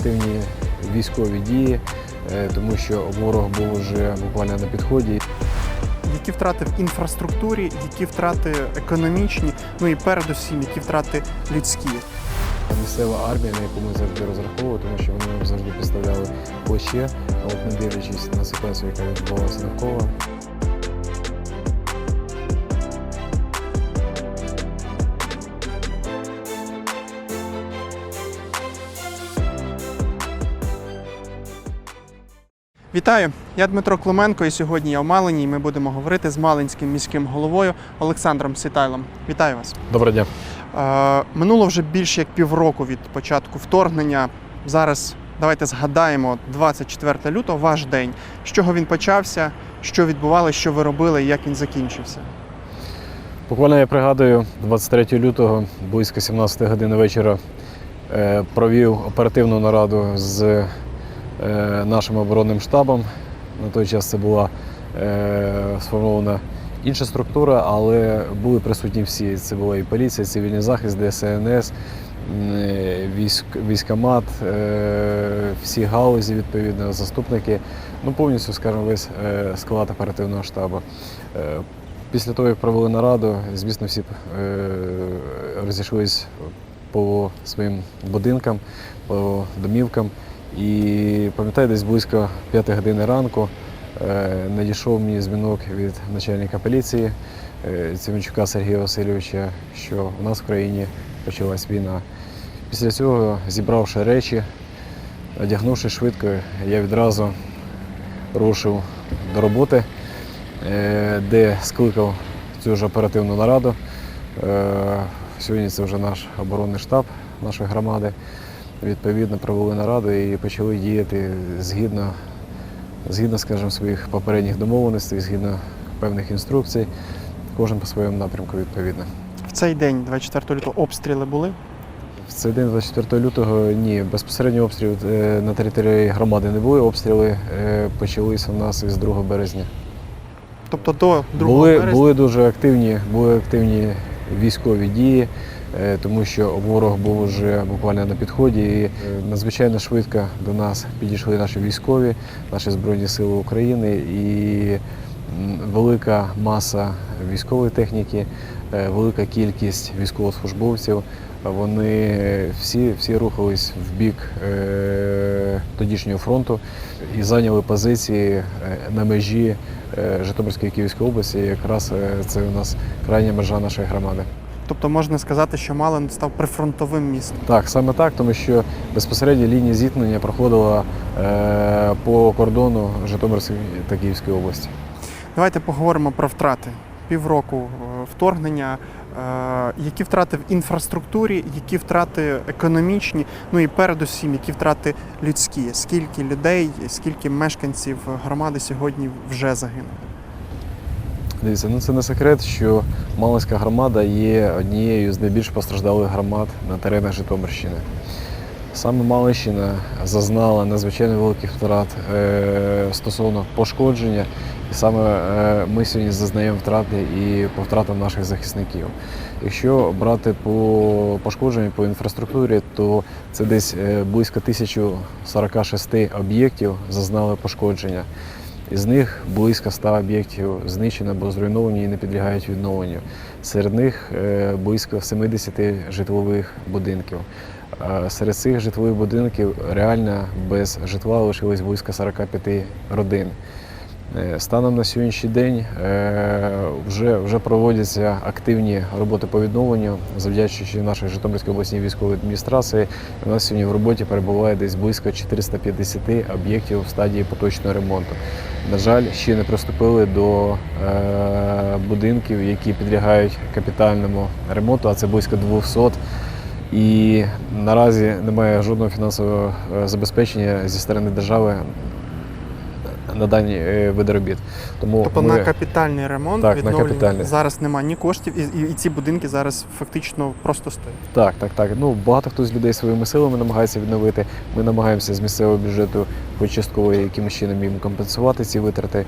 активні військові дії, е, тому що ворог був вже буквально на підході. Які втрати в інфраструктурі, які втрати економічні, ну і передусім, які втрати людські. Місцева армія, на яку ми завжди розраховували, тому що вони нам завжди підставляли плече, а от не дивлячись на ситуацію, яка відбувалася навколо. Вітаю! Я Дмитро Клименко, і сьогодні я в Малині. І ми будемо говорити з малинським міським головою Олександром Сітайлом. Вітаю вас! Доброго дня. Е, минуло вже більше як півроку від початку вторгнення. Зараз давайте згадаємо 24 лютого, ваш день. З чого він почався, що відбувалося, що ви робили і як він закінчився. Буквально я пригадую, 23 лютого, близько 17 години вечора, е, провів оперативну нараду з нашим оборонним штабом. На той час це була е, сформована інша структура, але були присутні всі. Це була і поліція, цивільний захист, ДСНС, е, військ, військомат, е, всі галузі, відповідно, заступники. Ну, повністю, скажімо, весь е, склад оперативного штабу. Е, Після того, як провели нараду, звісно, всі е, розійшлись по своїм будинкам, по домівкам. І пам'ятаю, десь близько 5 години ранку е, надійшов мені дзвінок від начальника поліції е, Цивінчука Сергія Васильовича, що у нас в країні почалась війна. Після цього, зібравши речі, одягнувши швидко, я відразу рушив до роботи е, де скликав цю ж оперативну нараду. Е, Сьогодні це вже наш оборонний штаб нашої громади. Відповідно, провели нараду і почали діяти згідно, згідно скажімо, своїх попередніх домовленостей, згідно певних інструкцій, кожен по своєму напрямку відповідно. В цей день, 24 лютого, обстріли були. В цей день, 24 лютого, ні, безпосередньо обстрілів е, на території громади не були. Обстріли е, почалися у нас із 2 березня. Тобто до 2 Були, березня. були дуже активні, були активні військові дії, тому що ворог був вже буквально на підході. І е, надзвичайно швидко до нас підійшли наші військові, наші Збройні Сили України і велика маса військової техніки, е, велика кількість військовослужбовців. Вони всі, всі рухались в бік е, тодішнього фронту і зайняли позиції е, на межі е, Житомирської Київської області. Якраз е, це у нас крайня межа нашої громади. Тобто можна сказати, що Малин став прифронтовим містом. Так, саме так, тому що безпосередньо лінія зіткнення проходила е, по кордону Житомирської та Київської області. Давайте поговоримо про втрати. Півроку е, вторгнення. Е, Які втрати в інфраструктурі, які втрати економічні, ну і передусім, які втрати людські? Скільки людей, скільки мешканців громади сьогодні вже загинули? Дивіться, ну це не секрет, що Малинська громада є однією з найбільш постраждалих громад на теренах Житомирщини. Саме Малинщина зазнала надзвичайно великих втрат е, стосовно пошкодження, і саме е, ми сьогодні зазнаємо втрати і по втратам наших захисників. Якщо брати по пошкодженню по інфраструктурі, то це десь е, близько 1046 об'єктів зазнали пошкодження. Із них близько 100 об'єктів знищено або зруйновані і не підлягають відновленню. Серед них е, близько 70 житлових будинків. Серед цих житлових будинків реально без житла лишилось близько 45 родин. Е, Станом на сьогоднішній день е, вже, вже проводяться активні роботи по відновленню, завдячуючи нашій Житомирській обласній військовій адміністрації. У нас сьогодні в роботі перебуває десь близько 450 об'єктів в стадії поточного ремонту. На жаль, ще не приступили до е, будинків, які підлягають капітальному ремонту, а це близько 200. І наразі немає жодного фінансового забезпечення зі сторони держави на дані е, види робіт. Тому Тобто ми... на капітальний ремонт Так, на відновлення капітальний. зараз немає ні коштів, і, і, і ці будинки зараз фактично просто стоять. Так, так, так. Ну багато хто з людей своїми силами намагається відновити. Ми намагаємося з місцевого бюджету хоч частково якимось чином їм компенсувати ці витрати.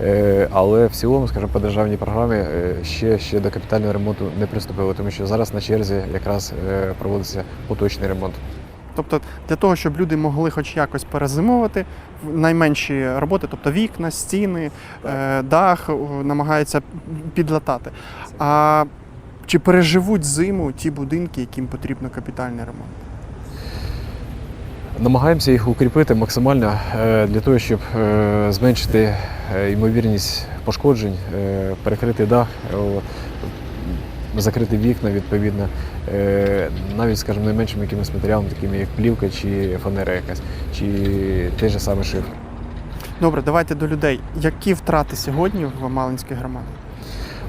Е, Але в цілому, скажімо, по державній програмі е, ще, ще до капітального ремонту не приступили, тому що зараз на черзі якраз проводиться поточний ремонт. Тобто для того, щоб люди могли хоч якось перезимовувати, найменші роботи, тобто вікна, стіни, е, дах, намагаються підлатати. А чи переживуть зиму ті будинки, яким потрібно капітальний ремонт? Намагаємося їх укріпити максимально е, для того, щоб е, зменшити е, ймовірність пошкоджень, е, перекрити дах, е, закрити вікна відповідно, е, навіть, скажімо, найменшими якимись матеріалами, такими як плівка чи фанера якась, чи той же самий шифр. Добре, давайте до людей. Які втрати сьогодні в Малинській громаді?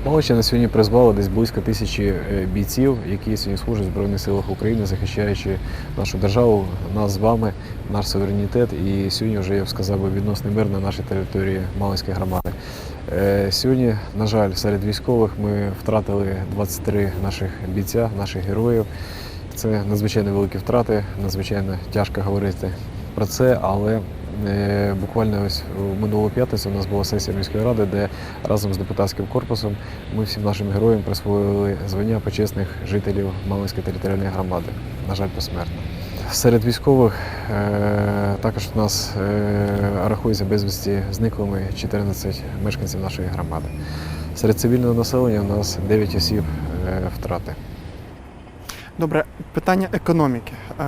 Малича на сьогодні призвала десь близько тисячі е, бійців, які сьогодні служать в Збройних силах України, захищаючи нашу державу, нас з вами, наш суверенітет. І сьогодні вже я б сказав відносний мир на нашій території Малинської громади. Е, Сьогодні, на жаль, серед військових ми втратили 23 наших бійця, наших героїв. Це надзвичайно великі втрати, надзвичайно тяжко говорити про це, але е, буквально ось минулу п'ятницю у нас була сесія міської ради, де разом з депутатським корпусом ми всім нашим героям присвоїли звання почесних жителів Малинської територіальної громади, на жаль, посмертно. Серед військових е, також у нас е, рахується безвісті зниклими 14 мешканців нашої громади. Серед цивільного населення у нас 9 осіб е, втрати. Добре, питання економіки. Е,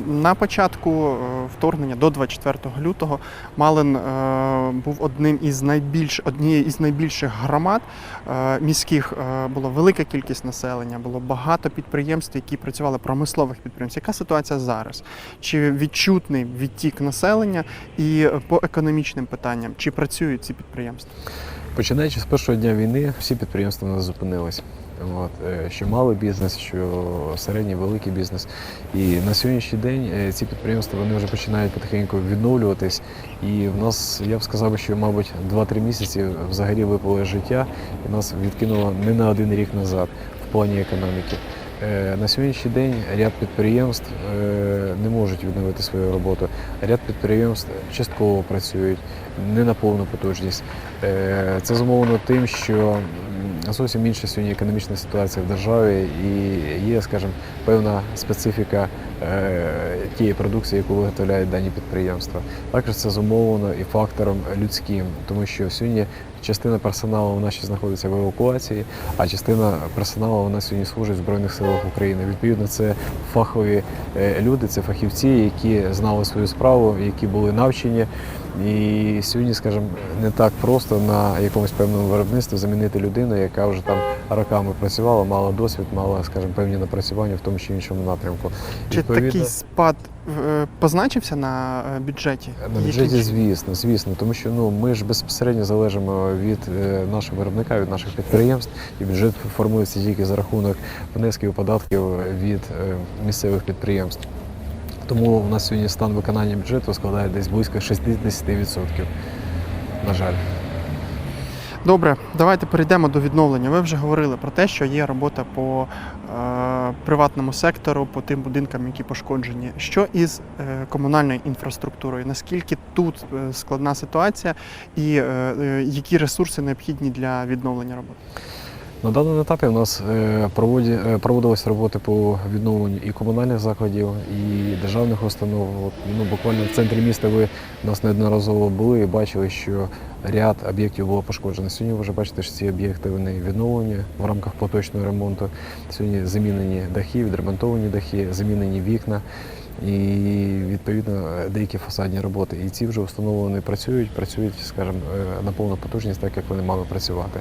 На початку е, вторгнення до 24 лютого Малин е, був одним із найбільш однією із найбільших громад міських. Була велика кількість населення, було багато підприємств, які працювали промислових підприємств. Яка ситуація зараз? Чи відчутний відтік населення і по економічним питанням, чи працюють ці підприємства? Починаючи з першого дня війни, всі підприємства нас зупинились. От, е, що малий бізнес, що середній, великий бізнес. І на сьогоднішній день е, ці підприємства вони вже починають потихеньку відновлюватись. І в нас, я б сказав, що, мабуть, 2-3 місяці взагалі випало життя і нас відкинуло не на один рік назад в плані економіки. Е, На сьогоднішній день ряд підприємств не можуть відновити свою роботу. Ряд підприємств частково працюють не на повну потужність. Це зумовлено тим, що зовсім інша сьогодні економічна ситуація в державі і є, скажімо, певна специфіка е, тієї продукції, яку виготовляють дані підприємства. Також це зумовлено і фактором людським, тому що сьогодні частина персоналу у нас ще знаходиться в евакуації, а частина персоналу нас сьогодні служить в Збройних силах України. Відповідно, це фахові е, люди, це фахівці, які знали свою справу, які були навчені. І сьогодні, скажімо, не так просто на якомусь певному виробництві замінити людину, яка вже там роками працювала, мала досвід, мала, скажімо, певні напрацювання в тому чи іншому напрямку. Чи такий спад е, позначився на е, бюджеті? На бюджеті, Який- звісно, звісно, тому що ну ми ж безпосередньо залежимо від е, нашого виробника, від наших підприємств, і бюджет формується тільки за рахунок внесків і податків від місцевих підприємств. Тому у нас сьогодні стан виконання бюджету складає десь близько 60%. На жаль. Добре, давайте перейдемо до відновлення. Ви вже говорили про те, що є робота по е, приватному сектору, по тим будинкам, які пошкоджені. Що із е, комунальною інфраструктурою? Наскільки тут е, складна ситуація, і е, е, які ресурси необхідні для відновлення роботи? На даному етапі у нас е, е, проводились роботи по відновленню і комунальних закладів, і державних установ. Ну, буквально в центрі міста ви нас неодноразово були і бачили, що ряд об'єктів було пошкоджено. Сьогодні ви вже бачите, що ці об'єкти вони відновлені в рамках поточного ремонту. Сьогодні замінені дахи, відремонтовані дахи, замінені вікна. І відповідно деякі фасадні роботи. І ці вже встановлені працюють, працюють, скажімо, е, на повну потужність, так як вони мали працювати.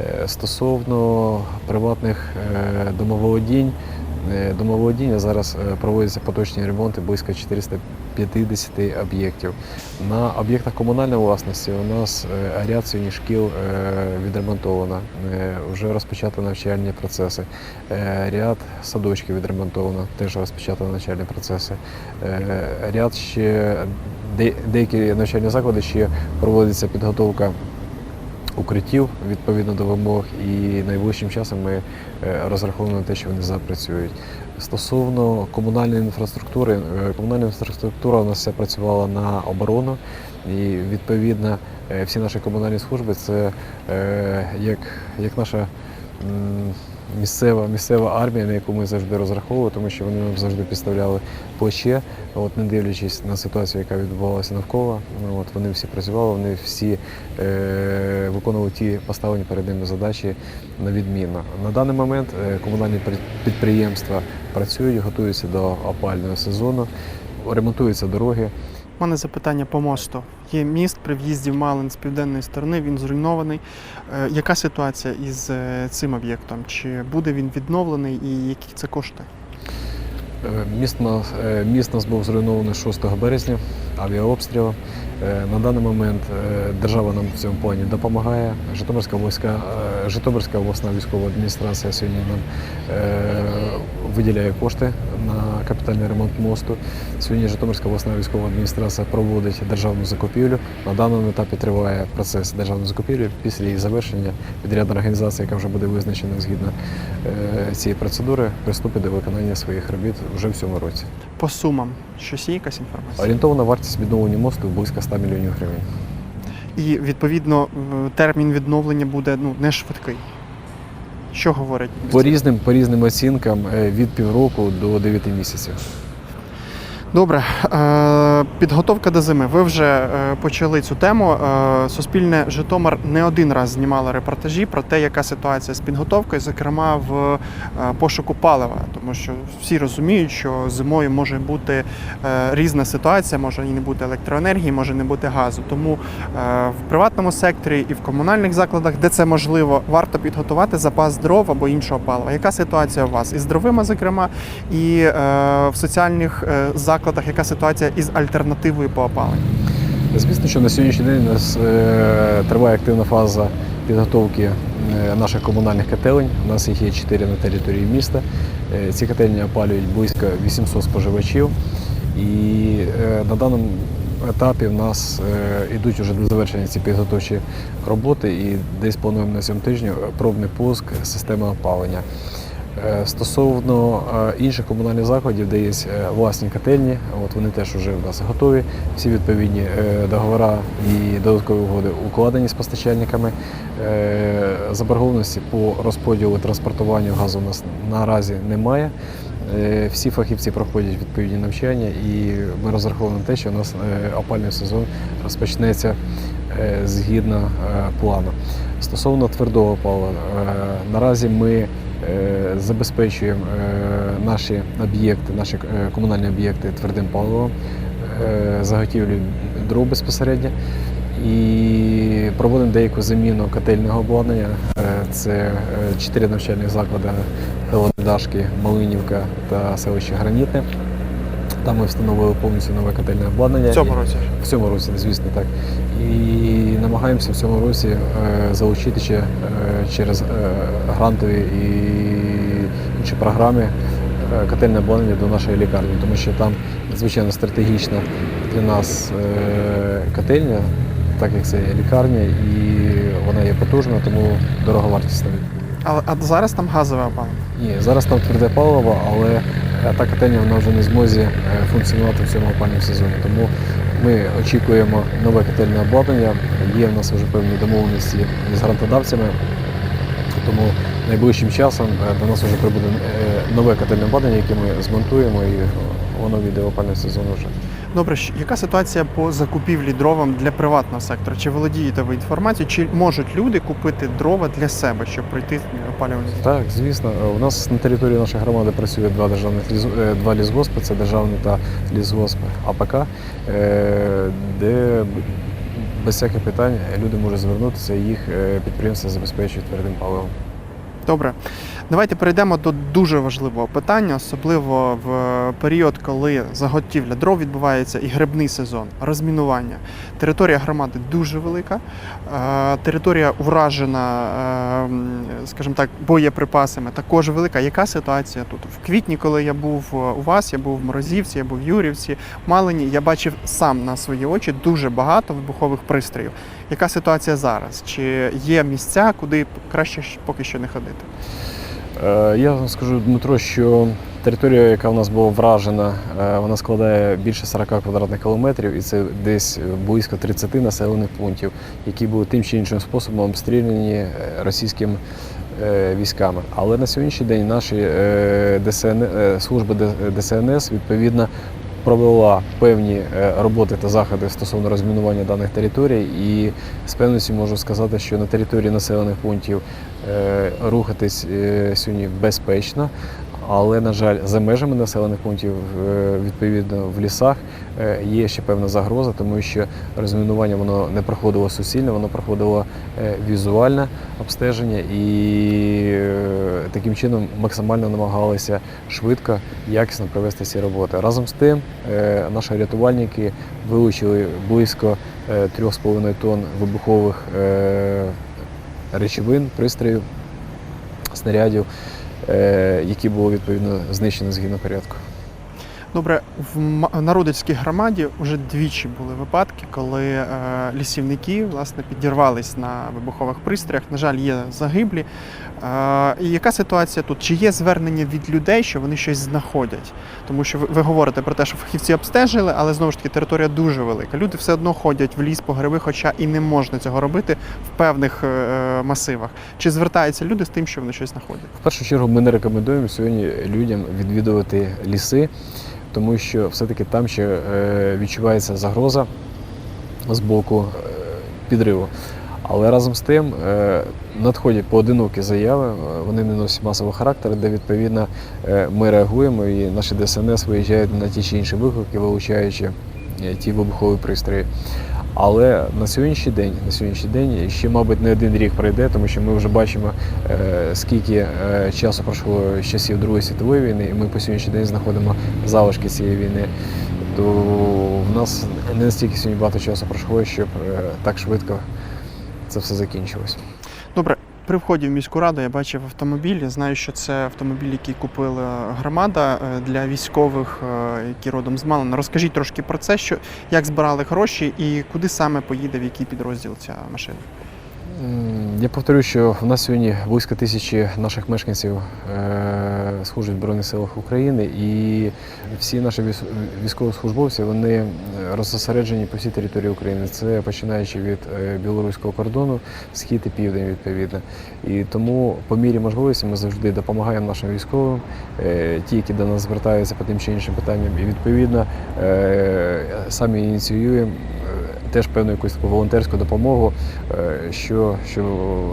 Е, Стосовно приватних е, домоволодінь, е, домоволодіння зараз проводяться поточні ремонти близько 450 об'єктів. На об'єктах комунальної власності у нас ряд сьогодні шкіл відремонтовано, вже розпочато навчальні процеси. Ряд садочків відремонтовано, теж розпочато навчальні процеси. Ряд ще деякі навчальні заклади ще проводиться підготовка укриттів відповідно до вимог, і найближчим часом ми е, розраховуємо на те, що вони запрацюють. Стосовно комунальної інфраструктури, е, комунальна інфраструктура у нас все працювала на оборону, і відповідно е, всі наші комунальні служби це як, як наша. Місцева, місцева армія, на яку ми завжди розраховували, тому що вони нам завжди підставляли плече. От не дивлячись на ситуацію, яка відбувалася навколо, ну, от вони всі працювали, вони всі е, виконували ті поставлені перед ними задачі на відмінно. На даний момент е, комунальні під- підприємства працюють, готуються до опального сезону, ремонтуються дороги. У мене запитання по мосту. Є міст при в'їзді в Малин з південної сторони, він зруйнований. Е, Яка ситуація із е, цим об'єктом? Чи буде він відновлений і які це кошти? Е, Міст, на- е, міст нас був зруйнований 6 березня, авіаобстріл. Е, На даний момент держава нам в цьому плані допомагає. Житомирська е, Житомирська обласна військова адміністрація сьогодні нам виділяє кошти на капітальний ремонт мосту. Сьогодні Житомирська обласна військова адміністрація проводить державну закупівлю. На даному етапі триває процес державної закупівлі. Після її завершення підрядна організація, яка вже буде визначена згідно е, цієї процедури, приступить до виконання своїх робіт вже в цьому році. По сумам, щось є якась інформація? Орієнтована вартість відновлення мосту близько 100 мільйонів гривень. І відповідно е, термін відновлення буде ну, не швидкий. Що говорить? По різним, по різним оцінкам е, від півроку до 9 місяців. Добре, е, підготовка до зими. Ви вже е, почали цю тему. Е, Суспільне Житомир не один раз знімало репортажі про те, яка ситуація з підготовкою, зокрема в пошуку палива, тому що всі розуміють, що зимою може бути різна ситуація, може і не бути електроенергії, може не бути газу. Тому в приватному секторі і в комунальних закладах, де це можливо, варто підготувати запас дров або іншого палива. Яка ситуація у вас із дровима, зокрема, і в соціальних е, закладах, яка ситуація із альтернативою по опаленню? Звісно, що на сьогоднішній день у нас е, триває активна фаза підготовки е, наших комунальних котелень. У нас їх є 4 на території міста. Е, ці котельні опалюють близько 800 споживачів. І на даному етапі в нас йдуть вже до завершення ці підготовчі роботи і десь плануємо на цьому тижні пробний пуск системи опалення. Е, Стосовно е, інших комунальних закладів, де є е, власні котельні, от вони теж вже в нас готові. Всі відповідні договори і додаткові угоди укладені з постачальниками. Заборгованості по розподілу транспортуванню газу у нас наразі немає. Всі фахівці проходять відповідні навчання, і ми розраховуємо на те, що у нас опальний сезон розпочнеться згідно плану. Стосовно твердого палива, наразі ми забезпечуємо е, наші об'єкти, наші е, комунальні об'єкти твердим паливом, е, заготівлю дров безпосередньо. І проводимо деяку заміну котельного обладнання. Е, Це е, чотири навчальних заклади Дашки, Малинівка та селище Гранітне. Там ми встановили повністю нове котельне обладнання. В цьому році. В цьому році, звісно, так. І намагаємося в цьому році е, залучити ще е, через е, грантові і інші програми е, котельне обладнання до нашої лікарні, тому що там надзвичайно стратегічна для нас е, котельня, так як це є лікарня, і вона є потужна, тому дороговартісна. Але а зараз там газове опалення. Ні, зараз там тверде паливо, але та котельня вона вже не зможе функціонувати в цьому опальному сезоні. Тому ми очікуємо нове котельне обладнання. Є в нас вже певні домовленості з грантодавцями. Тому найближчим часом е, до нас вже прибуде е, нове котельне обладнання, яке ми змонтуємо, і воно війде в опальний сезон вже. Добре, яка ситуація по закупівлі дровам для приватного сектора? Чи володієте ви інформацією? Чи можуть люди купити дрова для себе, щоб пройти опалювальний? Так, звісно. У нас на території нашої громади працює два державних е, два лісгоспи, це державний та лісгосп АПК, е, де без всяких питань люди можуть звернутися, і їх е, підприємства забезпечують твердим паливом. Добре, давайте перейдемо до дуже важливого питання, особливо в період, коли заготівля дров відбувається і грибний сезон, розмінування. Територія громади дуже велика, е, територія уражена, е, скажімо так, боєприпасами також велика. Яка ситуація тут? В квітні, коли я був е, у вас, я був в Морозівці, я був в Юрівці, в Малині, я бачив сам на свої очі дуже багато вибухових пристроїв. Яка ситуація зараз? Чи є місця, куди краще поки що не ходити? Е, Я вам скажу, Дмитро, що територія, яка в нас була вражена, е, вона складає більше 40 квадратних кілометрів, і це десь близько 30 населених пунктів, які були тим чи іншим способом обстріляні е, російським військами. Але на сьогоднішній день наші ДСН, служби ДСНС відповідно провела певні роботи та заходи стосовно розмінування даних територій. І з певністю можу сказати, що на території населених пунктів рухатись е, сьогодні безпечно. Але, на жаль, за межами населених пунктів, е, відповідно, в лісах е, є ще певна загроза, тому що розмінування воно не проходило суцільно, воно проходило е, візуальне обстеження і е, таким чином максимально намагалися швидко, якісно провести ці роботи. Разом з тим, е, наші рятувальники вилучили близько е, 3,5 тонн вибухових е, речовин, пристроїв, снарядів, е, які було відповідно знищено згідно порядку. Добре, в Народицькій громаді вже двічі були випадки, коли е, лісівники власне підірвались на вибухових пристроях. На жаль, є загиблі. Е, і яка ситуація тут? Чи є звернення від людей, що вони щось знаходять? Тому що ви, ви говорите про те, що фахівці обстежили, але знову ж таки територія дуже велика. Люди все одно ходять в ліс по гриби, хоча і не можна цього робити в певних е, масивах. Чи звертаються люди з тим, що вони щось знаходять? В першу чергу ми не рекомендуємо сьогодні людям відвідувати ліси, тому що все-таки там ще е, відчувається загроза з боку е, підриву. Але разом з тим е, надходять поодинокі заяви, вони не носять масового характеру, де відповідно ми реагуємо і наші ДСНС виїжджають на ті чи інші виклики, вилучаючи ті вибухові пристрої. Але на сьогоднішній день, на сьогоднішній день ще, мабуть, не один рік пройде, тому що ми вже бачимо, е, скільки е, часу пройшло з часів Другої світової війни, і ми по сьогоднішній день знаходимо залишки цієї війни. То в нас не настільки сьогодні багато часу пройшло, щоб е, так швидко це все закінчилось. Добре, при вході в міську раду я бачив автомобіль. Я знаю, що це автомобіль, який купила громада е, для військових, е, які родом з Малина. Розкажіть трошки про це, що як збирали гроші і куди саме поїде, в який підрозділ ця машина. Я повторю, що в нас сьогодні близько тисячі наших мешканців е, служать в Збройних силах України, і всі наші військовослужбовці вони е, розсереджені по всій території України. Це починаючи від е, білоруського кордону, схід і південь, відповідно. І тому, по мірі можливості, ми завжди допомагаємо нашим військовим, е, ті, які до нас звертаються по тим чи іншим питанням, і відповідно самі ініціюємо теж певну якусь волонтерську допомогу, е, що, що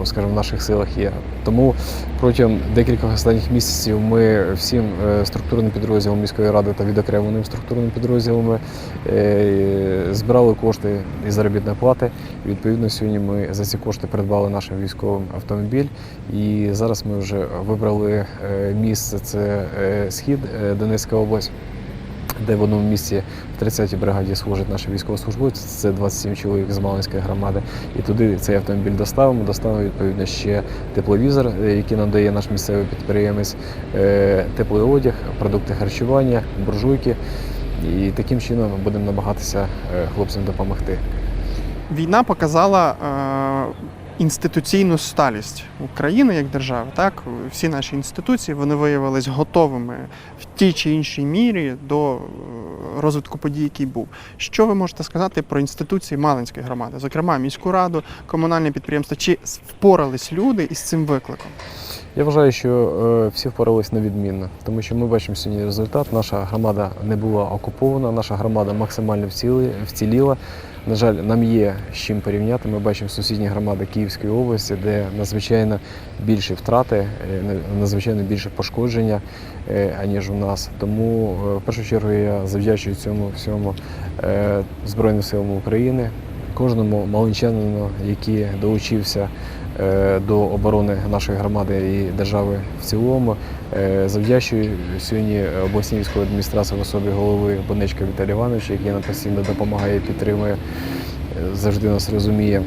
скажімо, в наших силах є. Тому протягом декількох останніх місяців ми всім е, структурним підрозділам міської ради та відокремленим структурним підрозділами е, збирали кошти із заробітної плати. І, відповідно, сьогодні ми за ці кошти придбали нашим військовим автомобіль. І зараз ми вже вибрали місце. Це схід Донецька область де в одному місці в 30-й бригаді служать наші військовослужбовці, це 27 чоловік з Малинської громади. І туди цей автомобіль доставимо. Доставимо відповідно ще тепловізор, е, який нам дає наш місцевий підприємець, е, теплий одяг, продукти харчування, буржуйки. І таким чином ми будемо намагатися е, хлопцям допомогти. Війна показала інституційну сталість України як держави. Так, всі наші інституції вони виявились готовими в тій чи іншій мірі до е, розвитку подій, який був. Що ви можете сказати про інституції Малинської громади, зокрема міську раду, комунальне підприємство? Чи впорались люди із цим викликом? Я вважаю, що е, всі впоралися невідмінно, тому що ми бачимо сьогодні результат. Наша громада не була окупована, наша громада максимально вціли- вціліла. На жаль, нам є з чим порівняти. Ми бачимо сусідні громади Київської області, де надзвичайно більші втрати, е, надзвичайно більше пошкодження, е, аніж у нас. Тому е, в першу чергу я завдячую цьому всьому Збройним силам України, кожному малинчанину, який долучився до оборони нашої громади і держави в цілому. Е, Завдячую сьогодні обласній військовій адміністрації в особі голови Бонечка Віталія Івановича, який нам постійно допомагає підтримує, е, завжди нас розуміє.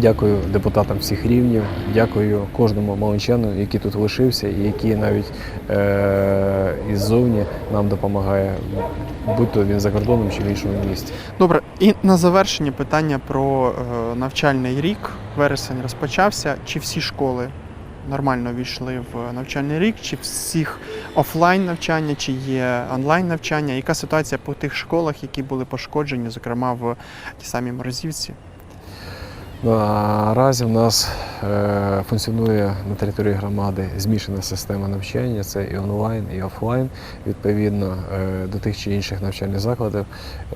Дякую депутатам всіх рівнів, дякую кожному малинчану, який тут лишився, і який навіть е- іззовні нам допомагає, будь то він за кордоном чи в іншому місті. Добре, і на завершення питання про е, навчальний рік. Вересень розпочався. Чи всі школи нормально війшли в навчальний рік? Чи всіх офлайн навчання, чи є онлайн навчання? Яка ситуація по тих школах, які були пошкоджені, зокрема в тій самій Морозівці? Наразі в нас е, функціонує на території громади змішана система навчання, це і онлайн, і офлайн. Відповідно е, до тих чи інших навчальних закладів.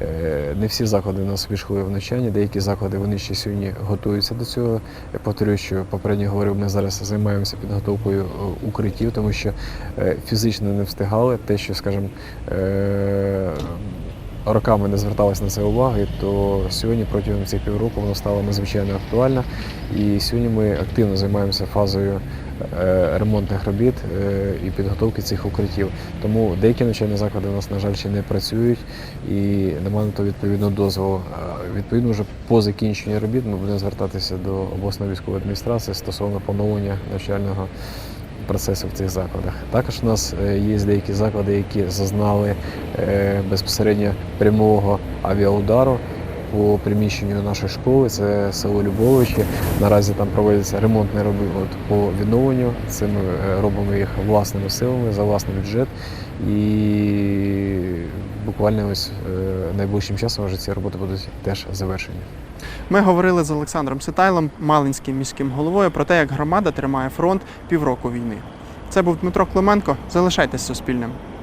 Е, не всі заклади у нас війшли в навчання, деякі заклади вони ще сьогодні готуються до цього. Я повторюю, що попередньо говорив, ми зараз займаємося підготовкою укриттів, тому що фізично не встигали те, що, скажімо, роками не зверталось на це уваги, то сьогодні протягом цих півроку воно стало надзвичайно актуально. І сьогодні ми активно займаємося фазою е, ремонтних робіт е, і підготовки цих укриттів. Тому деякі навчальні заклади у нас, на жаль, ще не працюють і немає на то відповідно дозволу. Відповідно, вже по закінченню робіт ми будемо звертатися до обласної військової адміністрації стосовно поновлення навчального процесу в цих закладах. Також у нас е, є деякі заклади, які зазнали е, безпосередньо прямого авіаудару по приміщенню нашої школи. Це село Любовичі. Наразі там проводяться ремонтні роботи по відновленню. Це ми е, робимо їх власними силами за власний бюджет. І буквально ось е, найближчим часом вже ці роботи будуть теж завершені. Ми говорили з Олександром Ситайлом, Малинським міським головою, про те, як громада тримає фронт півроку війни. Це був Дмитро Клименко. Залишайтесь Суспільним.